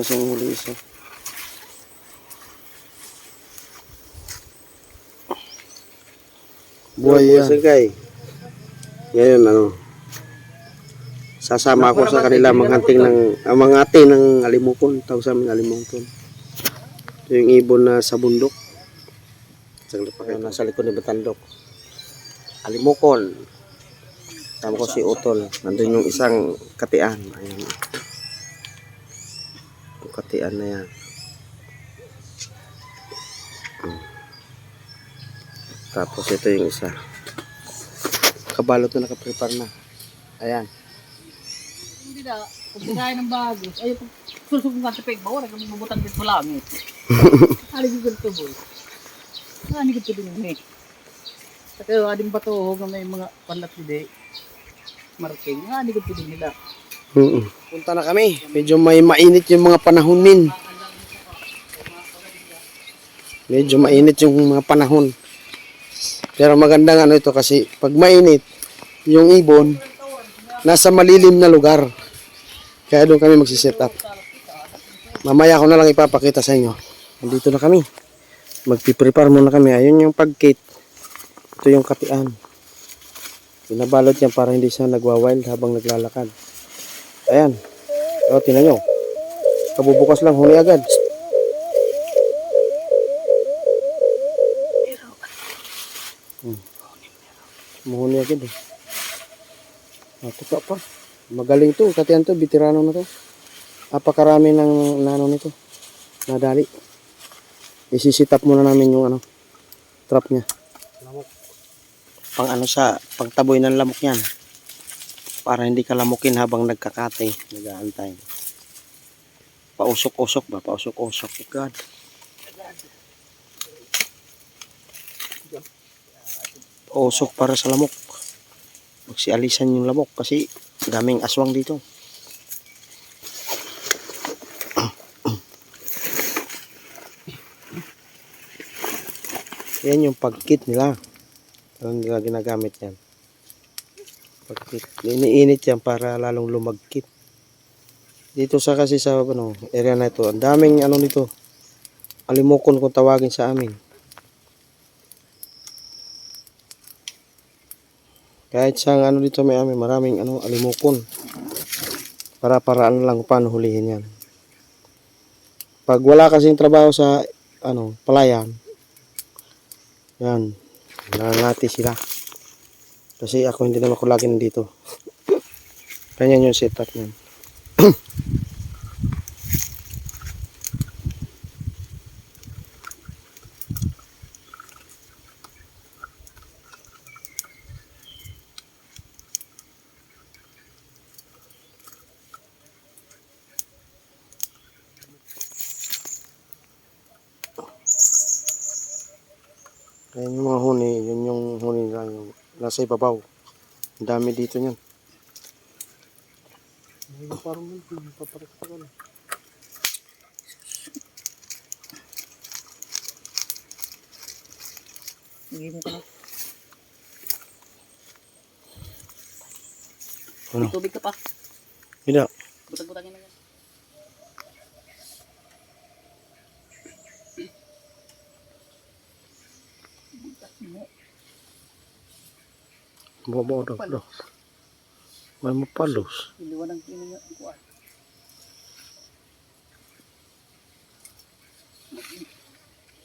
na siyang huli isa. Buhay yan. Sagay. Ngayon ano, sasama ako sa kanila manghunting ng, ah, mga ate ng alimukon. Tawag sa amin alimukon. Ito yung ibon na sa bundok. Saglit pa kayo, nasa likod ni Batandok. Alimukon. Tama ko si Utol. Nandun yung isang katian. Ayun. Katian na yan. Hmm. Tapos ito yung isa. Kabalot na nakaprepare na. Ayan. Hindi na, bigay ng bago, ay susubong ka sa peg, bawala kang bubutang dito langit. Ano yung ganito boy? Ano yung ganito din eh? Sa kayo, ading bato, nga may mga panlat hindi. Marking, ano yung ganito din nila. Mm Punta na kami. Medyo may mainit yung mga panahon min. Medyo mainit yung mga panahon. Pero magandang ano ito kasi pag mainit, yung ibon, nasa malilim na lugar. Kaya doon kami magsiset up. Mamaya ko na lang ipapakita sa inyo. Nandito na kami. Magpiprepare muna kami. Ayun yung pagkit. Ito yung katian. Pinabalot yan para hindi siya nagwa-wild habang naglalakad. Ayan. O, tinan nyo. Kabubukas lang, huli agad. Hmm. Muhuni agad eh. Natuka pa. Magaling to. Katiyan to. Bitirano na to. Apakarami ng nano nito. Nadali. Isisitap muna namin yung ano. Trap niya. Pang ano sa pagtaboy ng lamok yan para hindi ka lamukin habang nagkakate, nag-aantay. Pausok-usok ba? Pausok-usok. Oh God. Pausok para sa lamok. Magsialisan yung lamok kasi daming aswang dito. Yan yung pagkit nila. Ano nila ginagamit yan? Pagkit. Iniinit yan para lalong lumagkit. Dito sa kasi sa ano, area na ito, ang daming ano nito. Alimokon kung tawagin sa amin. Kahit sa ano dito may amin, maraming ano, alimokon. Para paraan lang paano hulihin yan. Pag wala kasing trabaho sa ano, palayan, yan, nangangati sila. Kasi ako hindi naman ako lagi nandito. Ganyan yung setup niyan. Ayan yung mga huni, yun yung huni nila, yung nasa ibabaw. Ang dami dito niyan. Parang paparak pa ka na. Ano? Tubig ka pa. Hindi. Butag-butagin na yan. Babaw daw. daw. May mapalos. Iliwan ang kino niya. ang kuwan.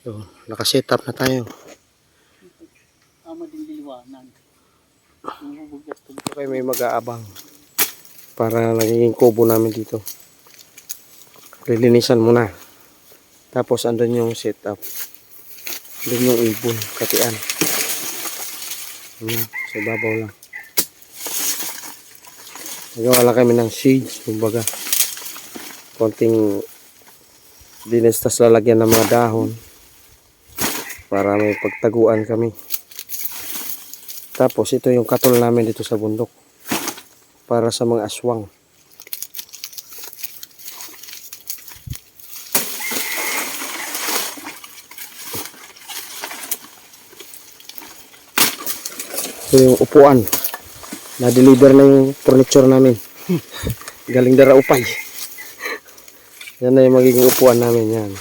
So, nakaset up na tayo. Tama din to. Okay, may mag-aabang. Para nagiging kubo namin dito. Lilinisan muna. Tapos andun yung setup. Andun yung ibon, katian. Ayan, sa babaw lang. Nagawa lang kami ng shades, kumbaga. Konting dinis tas lalagyan ng mga dahon para may pagtaguan kami. Tapos ito yung katol namin dito sa bundok para sa mga aswang. Ito yung upuan. Na-deliver na yung furniture namin. Galing dara upay. Yan na yung magiging upuan namin yan.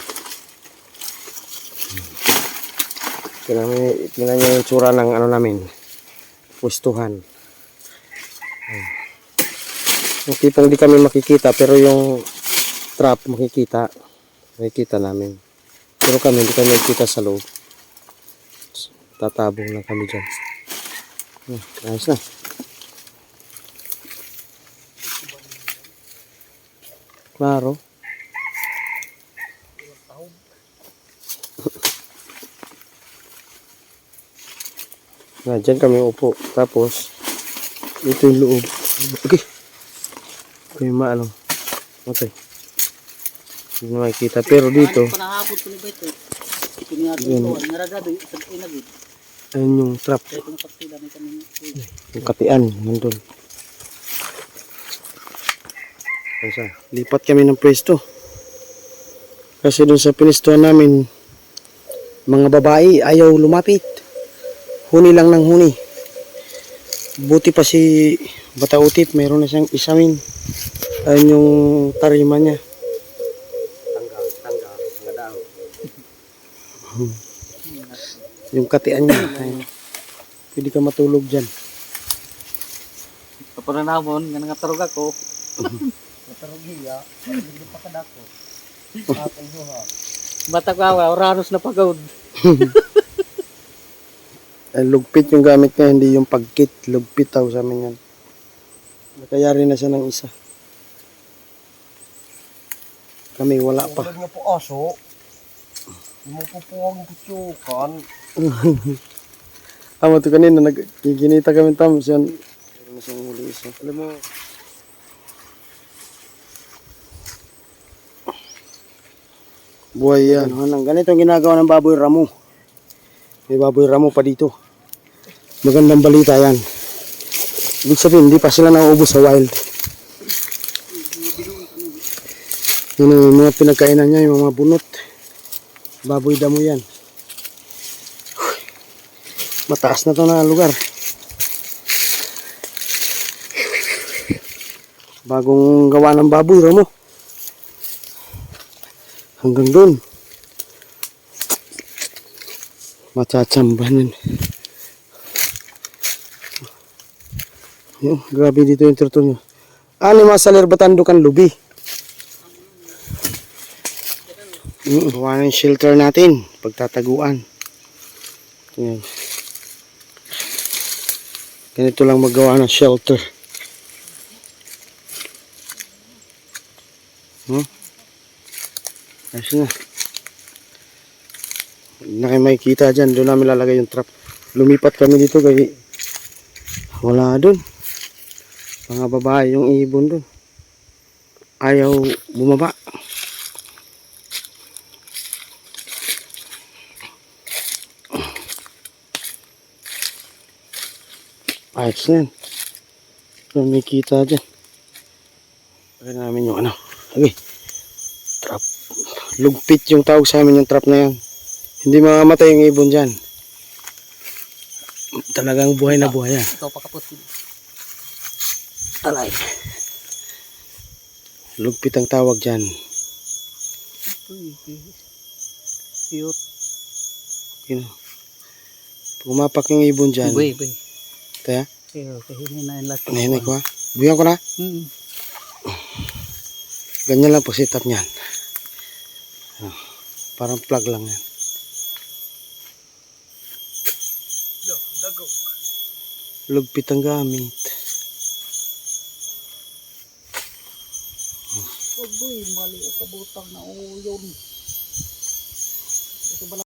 Tingnan niyo yung tsura ng ano namin. Pustuhan. Yung tipong di kami makikita pero yung trap makikita. Makikita namin. Pero kami hindi kami makikita sa loob. Tatabong lang kami dyan. Hmm, ayos na. Klaro. Na, dyan kami upo. Tapos, ito yung loob. Okay. Kaya maano. Okay. Hindi makikita. Pero dito, Ano pa nahapon ko ni Beto. Ko. Naragado yung ayun yung trap. Yung katian, nandun. Lipat kami ng pwesto. Kasi dun sa pinistuhan namin, mga babae ayaw lumapit. Huni lang ng huni. Buti pa si Batautip, meron na siyang isamin. Ayun yung tarima niya. Yung katian niya. Ayun. Pwede ka matulog dyan. Kapag namon, nga nga tarog ako. Natarog niya. Hindi pa kadako. Atong duha. Bata ko awa, oranos na pagod. Eh, lugpit yung gamit niya, hindi yung pagkit. Lugpit daw sa amin yan. Nakayari na siya ng isa. Kami wala pa. Tulad nga po aso, hindi mo po po ang kutsukan. Amo to kanina, nagkikinita kami tams yan. Meron na siyang huli isa. Alam mo, buhay yan. Ano, ganito ang ginagawa ng baboy ramo. May baboy ramo pa dito. Magandang balita yan. Ibig sabihin, hindi pa sila nauubos sa wild. Yun ang mga pinagkainan niya, yung mga bunot. Baboy damo yan. Mataas na to na lugar. Bagong gawa ng baboy, Ramo. Hanggang doon. Yun, grabe dito yung turtle nyo. Ano mga salir batandukan lubi? Mm, gawa na yung shelter natin. Pagtataguan. Yan. Ganito lang magawa ng shelter. Hmm? Ayos na. Hindi na kayo makikita dyan. Doon namin lalagay yung trap. Lumipat kami dito kay wala doon. Mga babae yung ibon doon. Ayaw bumaba. Ayos na yan. Doon may kita dyan. Lagyan namin yung ano. Okay. Trap. Lugpit yung tawag sa amin yung trap na yan. Hindi mamamatay yung ibon dyan. Talagang buhay na buhay yan. Ikaw pa kapot. Alay. Lugpit ang tawag dyan. Cute. You know. Pumapak yung ibon dyan. Boy, boy. Kaya, Pero kahinin na yung lahat. nahinig ko ha. Buyan ko na. Hmm. Ganyan lang po setup niyan. Ah, Parang plug lang yan. Lugpit ang gamit. Oh, boy, mali ang kabutang na uyon.